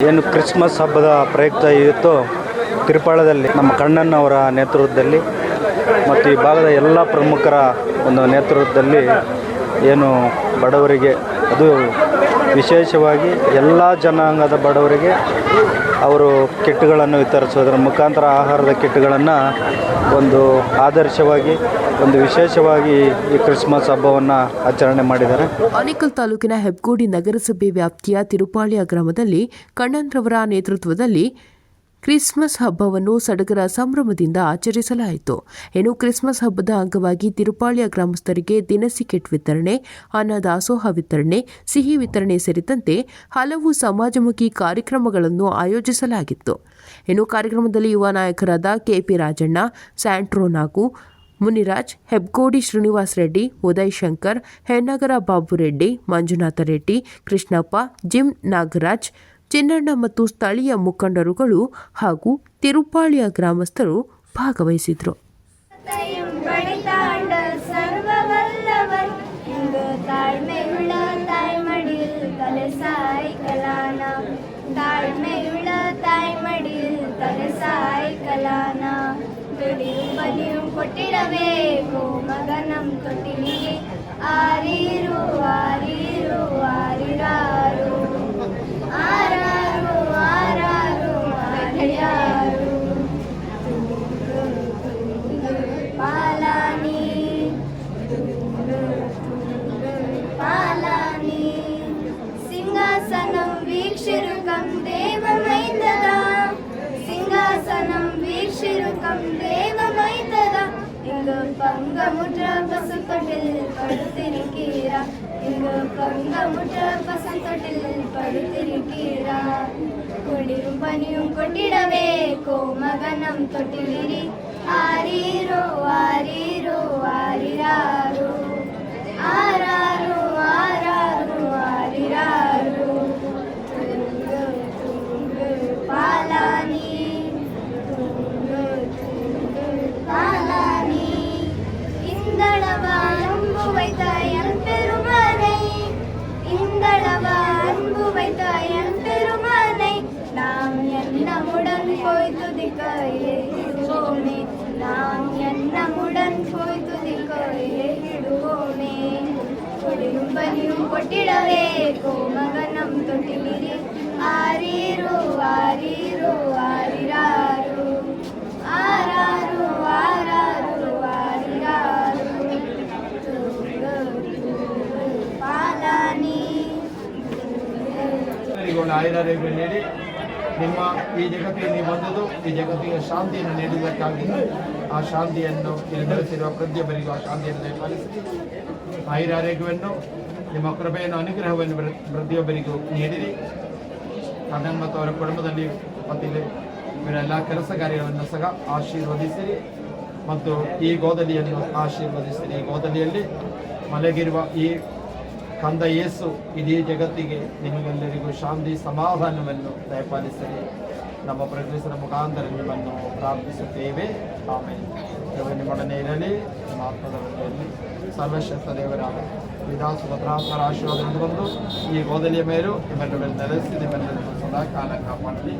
ಏನು ಕ್ರಿಸ್ಮಸ್ ಹಬ್ಬದ ಪ್ರಯುಕ್ತ ಇವತ್ತು ತ್ರಿಪಾಳದಲ್ಲಿ ನಮ್ಮ ಕಣ್ಣನವರ ನೇತೃತ್ವದಲ್ಲಿ ಮತ್ತು ಈ ಭಾಗದ ಎಲ್ಲ ಪ್ರಮುಖರ ಒಂದು ನೇತೃತ್ವದಲ್ಲಿ ಏನು ಬಡವರಿಗೆ ಅದು ವಿಶೇಷವಾಗಿ ಎಲ್ಲ ಜನಾಂಗದ ಬಡವರಿಗೆ ಅವರು ಕಿಟ್ಗಳನ್ನು ವಿತರಿಸೋದ್ರ ಮುಖಾಂತರ ಆಹಾರದ ಕಿಟ್ಗಳನ್ನು ಒಂದು ಆದರ್ಶವಾಗಿ, ಒಂದು ವಿಶೇಷವಾಗಿ ಈ ಕ್ರಿಸ್ಮಸ್ ಹಬ್ಬವನ್ನು ಆಚರಣೆ ಮಾಡಿದ್ದಾರೆ. ಆನೇಕಲ್ ತಾಲೂಕಿನ ಹೆಬ್ಗೋಡಿ ನಗರಸಭೆ ವ್ಯಾಪ್ತಿಯ ತಿರುಪಾಳ್ಯ ಗ್ರಾಮದಲ್ಲಿ ಕಣ್ಣನ್ರವರ ನೇತೃತ್ವದಲ್ಲಿ ಕ್ರಿಸ್ಮಸ್ ಹಬ್ಬವನ್ನು ಸಡಗರ ಸಂಭ್ರಮದಿಂದ ಆಚರಿಸಲಾಯಿತು. ಇನ್ನು ಕ್ರಿಸ್ಮಸ್ ಹಬ್ಬದ ಅಂಗವಾಗಿ ತಿರುಪಾಳ್ಯ ಗ್ರಾಮಸ್ಥರಿಗೆ ದಿನಸಿ ಕಿಟ್ ವಿತರಣೆ ಅನ್ನ ದಾಸೋಹ ವಿತರಣೆ, ಸಿಹಿ ವಿತರಣೆ ಸೇರಿದಂತೆ ಹಲವು ಸಮಾಜಮುಖಿ ಕಾರ್ಯಕ್ರಮಗಳನ್ನು ಆಯೋಜಿಸಲಾಗಿತ್ತು. ಇನ್ನು ಕಾರ್ಯಕ್ರಮದಲ್ಲಿ ಯುವ ನಾಯಕರಾದ KP Rajanna, Santro Nagu, Muniraj, Hebbagodi Srinivas Reddy, Uday Shankar Hennagara Babureddy, Manjunatha Reddy, Krishnappa, gym Nagaraj Chinnanna ಮತ್ತು ಸ್ಥಳೀಯ ಮುಖಂಡರುಗಳು ಹಾಗೂ ತಿರುಪಾಳಿಯ ಗ್ರಾಮಸ್ಥರು ಭಾಗವಹಿಸಿದ್ರು. கங்கமுற்ற பசுக்கட்டில் படுத்திருக்கிறா. இங்கு கங்கமுற்ற பசுக்கட்டில் படுத்திருக்கிறா. கொடியும் பனியும் கொட்டிடவே கோமகனம் தொட்டிலிரி. ஆரீரோ ஆரீரோ ஆரிரா. ಕೊಟ್ಟಿಡವೇ ಕೋಮಗನಂ ತೊಟ್ಟಿಲಿರಿ ಆರೀರು ಆರೀರು ಆರಿರಾರು ಆರಾರು ಆರಾರು ಆರಿರಾರು ಪಾಲಾನಿ ಆಯುಧ ನಿಮ್ಮ ಈ ಜಗತ್ತಿಗೆ ನೀವು ಬಂದದ್ದು ಈ ಜಗತ್ತಿಗೆ ಶಾಂತಿಯನ್ನು ನೀಡುವುದಕ್ಕಾಗಿ. ಆ ಶಾಂತಿಯನ್ನು ಇಲ್ಲಿ ನೆಲೆಸಿರುವ ಪ್ರತಿಯೊಬ್ಬರಿಗೂ ಆ ಶಾಂತಿಯನ್ನು ದಯಪಾಲಿಸಿ ಆಯುರಾರೋಗ್ಯವನ್ನು ನಿಮ್ಮ ಕೃಪೆಯನ್ನು, ಅನುಗ್ರಹವನ್ನು ಪ್ರ- ಪ್ರತಿಯೊಬ್ಬರಿಗೂ ನೀಡಿರಿ. ಕಣ್ಣನ್ ಮತ್ತು ಅವರ ಕುಟುಂಬದಲ್ಲಿ ಮತ್ತು ಇಲ್ಲಿ ಇವರ ಎಲ್ಲ ಕೆಲಸ ಕಾರ್ಯಗಳನ್ನು ಸಹ ಆಶೀರ್ವದಿಸಿರಿ. ಮತ್ತು ಈ ಗೋದಲಿಯನ್ನು ಆಶೀರ್ವದಿಸಿರಿ. ಈ ಗೋದಲಿಯಲ್ಲಿ ಮಲಗಿರುವ ಈ ಕಂದ ಯೇಸು ಇಡೀ ಜಗತ್ತಿಗೆ ನಿಮಗೆಲ್ಲರಿಗೂ ಶಾಂತಿ ಸಮಾಧಾನವನ್ನು ದಯಪಾಲಿಸಲಿ. ನಮ್ಮ ಪ್ರಕೃತಿಯ ಮುಖಾಂತರ ನಿಮ್ಮನ್ನು ಪ್ರಾರ್ಥಿಸುತ್ತೇವೆ. ಆಮೇಲೆ ದೇವರು, ನಿಮ್ಮೊಡನೆ ಇರಲಿ. ನಿಮ್ಮ ಆತ್ಮದ ಬಗ್ಗೆಯಲ್ಲಿ ಸರ್ವಶ್ರೇಷ್ಠ ದೇವರಾದ ವಿಧಾನ ಭದ್ರಾತ್ಮರ ಆಶೀರ್ವಾದ ಬಂದು ಈ ಗೋದಲಿಯ ಮೇಲೂ ನಿಮ್ಮೆಲ್ಲರ ನೆಲೆಸಿ ನಿಮ್ಮೆಲ್ಲರಿಗೂ ಸದಾ ಕಾಲ ಕಾಪಾಡಲಿ.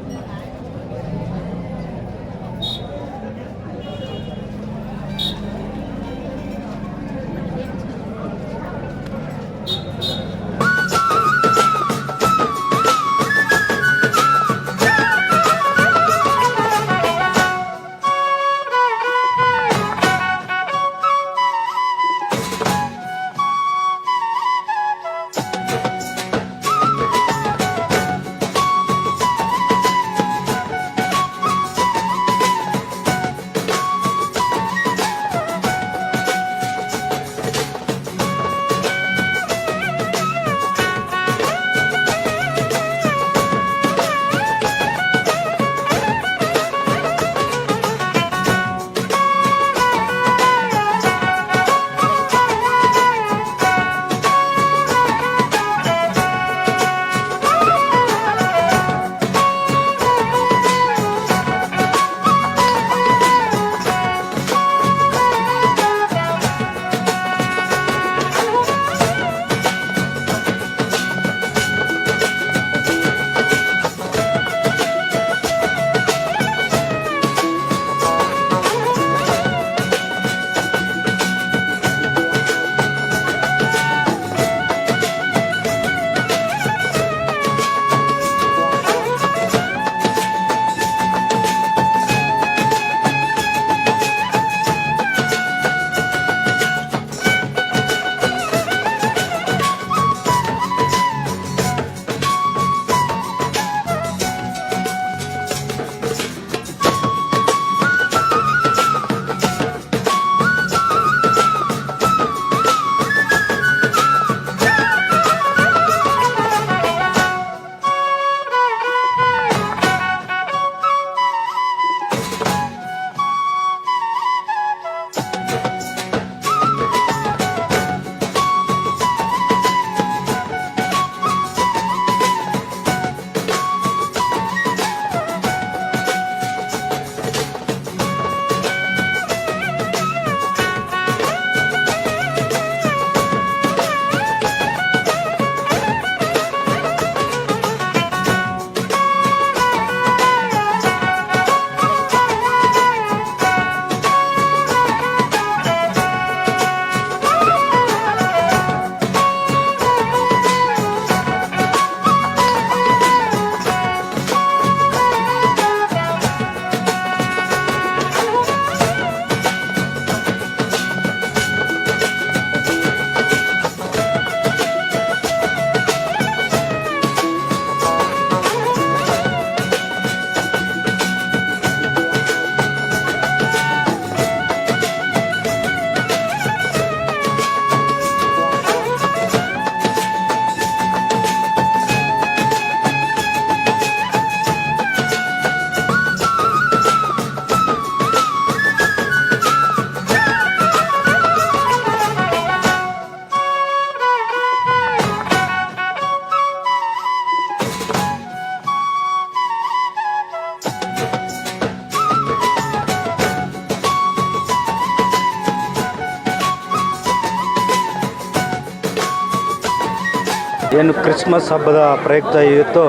ಏನು ಕ್ರಿಸ್ಮಸ್ ಹಬ್ಬದ ಪ್ರಯುಕ್ತ ಇವತ್ತು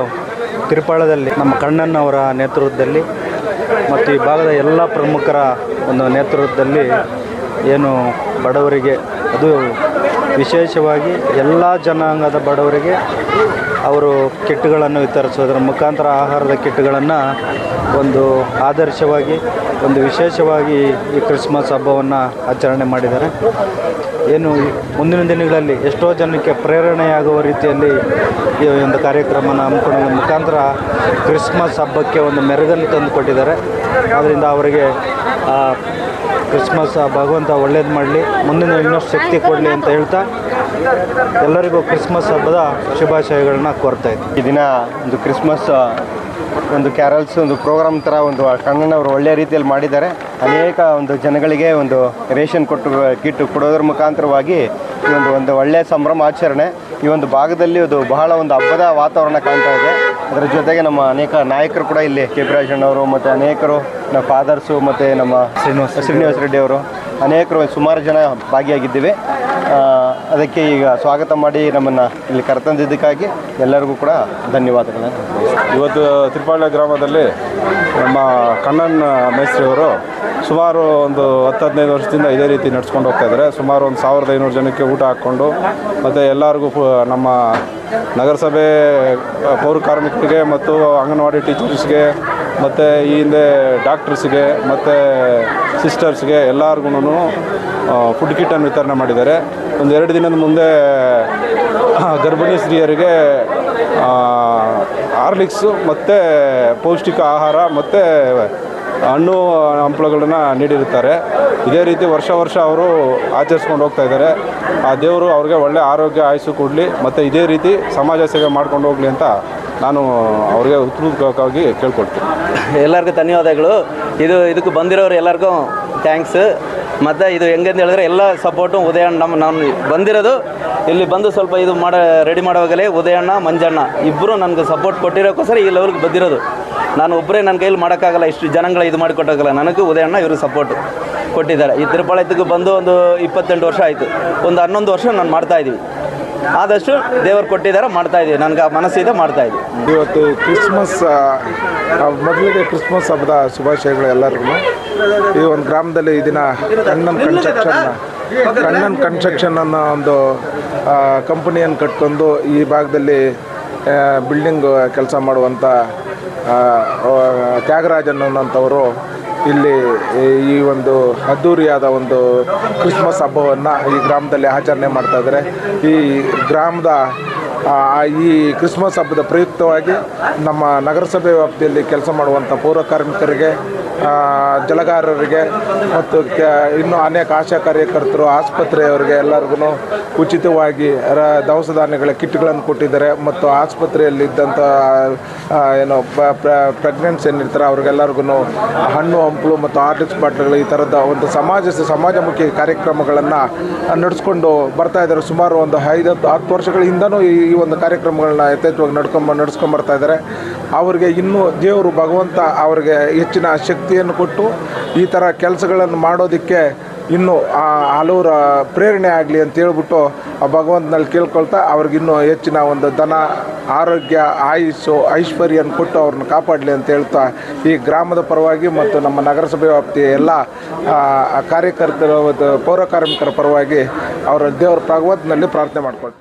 ತ್ರಿಪಾಳದಲ್ಲಿ ನಮ್ಮ ಕಣ್ಣನವರ ನೇತೃತ್ವದಲ್ಲಿ ಮತ್ತು ಈ ಭಾಗದ ಎಲ್ಲ ಪ್ರಮುಖರ ಒಂದು ನೇತೃತ್ವದಲ್ಲಿ ಏನು ಬಡವರಿಗೆ ಅದು ವಿಶೇಷವಾಗಿ ಎಲ್ಲ ಜನಾಂಗದ ಬಡವರಿಗೆ ಅವರು ಕಿಟ್ಗಳನ್ನು ವಿತರಿಸೋದ್ರ ಮುಖಾಂತರ ಆಹಾರದ ಕಿಟ್ಗಳನ್ನು ಒಂದು ಆದರ್ಶವಾಗಿ ಒಂದು ವಿಶೇಷವಾಗಿ ಈ ಕ್ರಿಸ್ಮಸ್ ಹಬ್ಬವನ್ನು ಆಚರಣೆ ಮಾಡಿದ್ದಾರೆ. ಏನು ಮುಂದಿನ ದಿನಗಳಲ್ಲಿ ಎಷ್ಟೋ ಜನಕ್ಕೆ ಪ್ರೇರಣೆಯಾಗುವ ರೀತಿಯಲ್ಲಿ ಈ ಒಂದು ಕಾರ್ಯಕ್ರಮನ ಹಮ್ಮಿಕೊಳ್ಳೋ ಮುಖಾಂತರ ಕ್ರಿಸ್ಮಸ್ ಹಬ್ಬಕ್ಕೆ ಒಂದು ಮೆರುಗನ್ನು ತಂದು ಕೊಟ್ಟಿದ್ದಾರೆ ಆದ್ದರಿಂದ ಅವರಿಗೆ ಕ್ರಿಸ್ಮಸ್ ಭಗವಂತ ಒಳ್ಳೇದು ಮಾಡಲಿ, ಮುಂದಿನ ಇನ್ನಷ್ಟು ಶಕ್ತಿ ಕೊಡಲಿ ಅಂತ ಹೇಳ್ತಾ ಎಲ್ಲರಿಗೂ ಕ್ರಿಸ್ಮಸ್ ಹಬ್ಬದ ಶುಭಾಶಯಗಳನ್ನ ಕೋರ್ತಾ ಇದ್ದೀನಿ. ಈ ದಿನ ಒಂದು ಕ್ರಿಸ್ಮಸ್ ಒಂದು ಕ್ಯಾರಲ್ಸ್ ಒಂದು ಪ್ರೋಗ್ರಾಮ್ ಥರ ಒಂದು ಕಣ್ಣನವರು ಒಳ್ಳೆಯ ರೀತಿಯಲ್ಲಿ ಮಾಡಿದ್ದಾರೆ. ಅನೇಕ ಒಂದು ಜನಗಳಿಗೆ ಒಂದು ರೇಷನ್ ಕೊಟ್ಟು ಕಿಟ್ ಕೊಡೋದ್ರ ಮುಖಾಂತರವಾಗಿ ಈ ಒಂದು ಒಂದು ಒಳ್ಳೆಯ ಸಂಭ್ರಮ ಆಚರಣೆ ಈ ಒಂದು ಭಾಗದಲ್ಲಿ ಅದು ಬಹಳ ಒಂದು ಹಬ್ಬದ ವಾತಾವರಣ ಕಾಣ್ತಾ ಇದೆ. ಅದರ ಜೊತೆಗೆ ನಮ್ಮ ಅನೇಕ ನಾಯಕರು ಕೂಡ ಇಲ್ಲಿ ಕೆ ಪಿ ರಾಜಣ್ಣವರು ಮತ್ತು ಅನೇಕರು ನಮ್ಮ ಫಾದರ್ಸು ಮತ್ತು ನಮ್ಮ ಶ್ರೀನಿವಾಸ ಶ್ರೀನಿವಾಸ ರೆಡ್ಡಿ ಅವರು ಅನೇಕರು ಸುಮಾರು ಜನ ಭಾಗಿಯಾಗಿದ್ದೀವಿ. ಅದಕ್ಕೆ ಈಗ ಸ್ವಾಗತ ಮಾಡಿ ನಮ್ಮನ್ನು ಇಲ್ಲಿ ಕರೆತಂದಿದ್ದಕ್ಕಾಗಿ ಎಲ್ಲರಿಗೂ ಕೂಡ ಧನ್ಯವಾದಗಳನ್ನು ಇವತ್ತು ತ್ರಿಪಾಳ್ಯ ಗ್ರಾಮದಲ್ಲಿ ನಮ್ಮ ಕಣ್ಣನ್ ಮೇಸ್ತ್ರಿಯವರು ಸುಮಾರು ಒಂದು ಹತ್ತು ಹದಿನೈದು ವರ್ಷದಿಂದ ಇದೇ ರೀತಿ ನಡ್ಸ್ಕೊಂಡು ಹೋಗ್ತಾ ಇದ್ದಾರೆ. ಸುಮಾರು ಒಂದು ಸಾವಿರದ ಐನೂರು ಜನಕ್ಕೆ ಊಟ ಹಾಕ್ಕೊಂಡು ಮತ್ತು ಎಲ್ಲರಿಗೂ ನಮ್ಮ ನಗರಸಭೆ ಪೌರ ಕಾರ್ಮಿಕರಿಗೆ ಮತ್ತು ಅಂಗನವಾಡಿ ಟೀಚರ್ಸ್ಗೆ ಮತ್ತು ಈ ಹಿಂದೆ ಡಾಕ್ಟರ್ಸ್ಗೆ ಮತ್ತು ಸಿಸ್ಟರ್ಸ್ಗೆ ಎಲ್ಲರಿಗೂ ಫುಡ್ ಕಿಟ್ಟನ್ನು ವಿತರಣೆ ಮಾಡಿದ್ದಾರೆ. ಒಂದು ಎರಡು ದಿನದ ಮುಂದೆ ಗರ್ಭಿಣಿ ಸ್ತ್ರೀಯರಿಗೆ ಹಾರ್ಲಿಕ್ಸು ಮತ್ತು ಪೌಷ್ಟಿಕ ಆಹಾರ ಮತ್ತು ಹಣ್ಣು ಹಂಪಲುಗಳನ್ನು ನೀಡಿರುತ್ತಾರೆ. ಇದೇ ರೀತಿ ವರ್ಷ ವರ್ಷ ಅವರು ಆಚರಿಸ್ಕೊಂಡು ಹೋಗ್ತಾ ಇದ್ದಾರೆ. ಆ ದೇವರು ಅವ್ರಿಗೆ ಒಳ್ಳೆಯ ಆರೋಗ್ಯ ಆಯಸ್ಸು ಕೊಡಲಿ ಮತ್ತು ಇದೇ ರೀತಿ ಸಮಾಜ ಸೇವೆ ಮಾಡ್ಕೊಂಡು ಹೋಗಲಿ ಅಂತ ನಾನು ಅವ್ರಿಗೆ ಉತ್ಪೂರ್ವಕವಾಗಿ ಕೇಳ್ಕೊಳ್ತೀನಿ. ಎಲ್ಲರಿಗೂ ಧನ್ಯವಾದಗಳು. ಇದು, ಇದಕ್ಕೆ ಬಂದಿರೋರು ಎಲ್ಲರಿಗೂ ಥ್ಯಾಂಕ್ಸ್ ಮತ್ತು ಇದು ಹೆಂಗಂತ ಹೇಳಿದ್ರೆ ಎಲ್ಲ ಸಪೋರ್ಟು ಉದಯಣ್ಣ ನಮ್ಮ ನಾನು ಬಂದಿರೋದು. ಇಲ್ಲಿ ಬಂದು ಸ್ವಲ್ಪ ಇದು ಮಾಡ ರೆಡಿ ಮಾಡೋವಾಗಲೇ ಉದಯಣ್ಣ, ಮಂಜಣ್ಣ ಇಬ್ಬರು ನನಗೆ ಸಪೋರ್ಟ್ ಕೊಟ್ಟಿರೋಕ್ಕೋಸ್ಕರ ಈ ಲೆವೆಲ್ಗೆ ಬಂದಿರೋದು. ನಾನು ಒಬ್ಬರೇ ನನ್ನ ಕೈಯಲ್ಲಿ ಮಾಡೋಕ್ಕಾಗಲ್ಲ, ಇಷ್ಟು ಜನಗಳ ಇದು ಮಾಡಿಕೊಟ್ಟಾಗಲ್ಲ. ನನಗೂ ಉದಯಣ್ಣ ಇವರು ಸಪೋರ್ಟು ಕೊಟ್ಟಿದ್ದಾರೆ. ಈ ತಿರುಪಾಳಯಕ್ಕೆ ಬಂದು ಒಂದು ಇಪ್ಪತ್ತೆಂಟು ವರ್ಷ ಆಯಿತು. ಒಂದು ಹನ್ನೊಂದು ವರ್ಷ ನಾನು ಮಾಡ್ತಾಯಿದ್ದೀವಿ ಆದಷ್ಟು ದೇವರು ಕೊಟ್ಟಿದ್ದಾರೆ ಮಾಡ್ತಾಯಿದ್ದೀವಿ ನನಗೆ ಆ ಮನಸ್ಸಿದೆ ಮಾಡ್ತಾಯಿದ್ದೀವಿ ಇವತ್ತು ಕ್ರಿಸ್ಮಸ್ ಮೊದಲಿಗೆ ಕ್ರಿಸ್ಮಸ್ ಹಬ್ಬದ ಶುಭಾಶಯಗಳು ಎಲ್ಲರಿಗೂ. ಈ ಒಂದು ಗ್ರಾಮದಲ್ಲಿ ಈ ದಿನ ಕಣ್ಣನ್ ಕನ್ಸ್ಟ್ರಕ್ಷನ್ ಕಣ್ಣನ್ ಕನ್ಸ್ಟ್ರಕ್ಷನ್ ಅನ್ನೋ ಒಂದು ಕಂಪನಿಯನ್ನು ಕಟ್ಕೊಂಡು ಈ ಭಾಗದಲ್ಲಿ ಬಿಲ್ಡಿಂಗ್ ಕೆಲಸ ಮಾಡುವಂಥ ತ್ಯಾಗರಾಜನ್ ಅನ್ನೋಂಥವರು ಇಲ್ಲಿ ಈ ಒಂದು ಅದ್ದೂರಿಯಾದ ಒಂದು ಕ್ರಿಸ್ಮಸ್ ಹಬ್ಬವನ್ನು ಈ ಗ್ರಾಮದಲ್ಲಿ ಆಚರಣೆ ಮಾಡ್ತಾ ಇದ್ದಾರೆ. ಈ ಗ್ರಾಮದ ಈ ಕ್ರಿಸ್ಮಸ್ ಹಬ್ಬದ ಪ್ರಯುಕ್ತವಾಗಿ ನಮ್ಮ ನಗರಸಭೆ ವ್ಯಾಪ್ತಿಯಲ್ಲಿ ಕೆಲಸ ಮಾಡುವಂಥ ಪೌರ ಕಾರ್ಮಿಕರಿಗೆ ಜಲಗಾರರಿಗೆ ಮತ್ತು ಇನ್ನು ಅನೇಕ ಆಶಾ ಕಾರ್ಯಕರ್ತರು ಆಸ್ಪತ್ರೆಯವರಿಗೆ ಎಲ್ಲರಿಗೂ ಉಚಿತವಾಗಿ ರ ದವಸ ಧಾನ್ಯಗಳ ಕಿಟ್ಗಳನ್ನು ಕೊಟ್ಟಿದ್ದಾರೆ ಮತ್ತು ಆಸ್ಪತ್ರೆಯಲ್ಲಿ ಇದ್ದಂಥ ಆ, ಏನು ಪ್ರೆಗ್ನೆನ್ಸ್ ಏನಿರ್ತಾರೆ ಅವ್ರಿಗೆಲ್ಲರಿಗೂ ಹಣ್ಣು ಹಂಪಲು ಮತ್ತು ಆರ್ಟಿಕ್ಸ್ ಬಾಟ್ಲ್ಗಳು ಈ ಥರದ ಒಂದು ಸಮಾಜ ಸಮಾಜಮುಖಿ ಕಾರ್ಯಕ್ರಮಗಳನ್ನು ನಡೆಸ್ಕೊಂಡು ಬರ್ತಾ ಇದ್ದಾರೆ. ಸುಮಾರು ಒಂದು ಐದು ಹತ್ತು ಹತ್ತು ವರ್ಷಗಳ ಹಿಂದನೂ ಈ ಈ ಒಂದು ಕಾರ್ಯಕ್ರಮಗಳನ್ನ ಯಥೇಚ್ಛವಾಗಿ ನಡ್ಕೊಂಬ ನಡೆಸ್ಕೊಂಬರ್ತಾ ಇದ್ದಾರೆ. ಅವರಿಗೆ ಇನ್ನೂ ದೇವರು ಭಗವಂತ ಅವರಿಗೆ ಹೆಚ್ಚಿನ ಶಕ್ತಿಯನ್ನು ಕೊಟ್ಟು ಈ ಥರ ಕೆಲಸಗಳನ್ನು ಮಾಡೋದಕ್ಕೆ ಇನ್ನೂ ಹಲವರ ಪ್ರೇರಣೆ ಆಗಲಿ ಅಂತ ಹೇಳ್ಬಿಟ್ಟು ಆ ಭಗವಂತನಲ್ಲಿ ಕೇಳ್ಕೊಳ್ತಾ ಅವ್ರಿಗಿನ್ನೂ ಹೆಚ್ಚಿನ ಒಂದು ಧನ, ಆರೋಗ್ಯ, ಆಯುಸ್ಸು, ಐಶ್ವರ್ಯನ ಕೊಟ್ಟು ಅವ್ರನ್ನ ಕಾಪಾಡಲಿ ಅಂತ ಹೇಳ್ತಾ ಈ ಗ್ರಾಮದ ಪರವಾಗಿ ಮತ್ತು ನಮ್ಮ ನಗರಸಭೆ ವ್ಯಾಪ್ತಿಯ ಎಲ್ಲ ಕಾರ್ಯಕರ್ತರ, ಪೌರ ಕಾರ್ಮಿಕರ ಪರವಾಗಿ ಅವರ ದೇವರ ಭಗವಂತನಲ್ಲಿ ಪ್ರಾರ್ಥನೆ ಮಾಡ್ಕೊಳ್ತೀವಿ.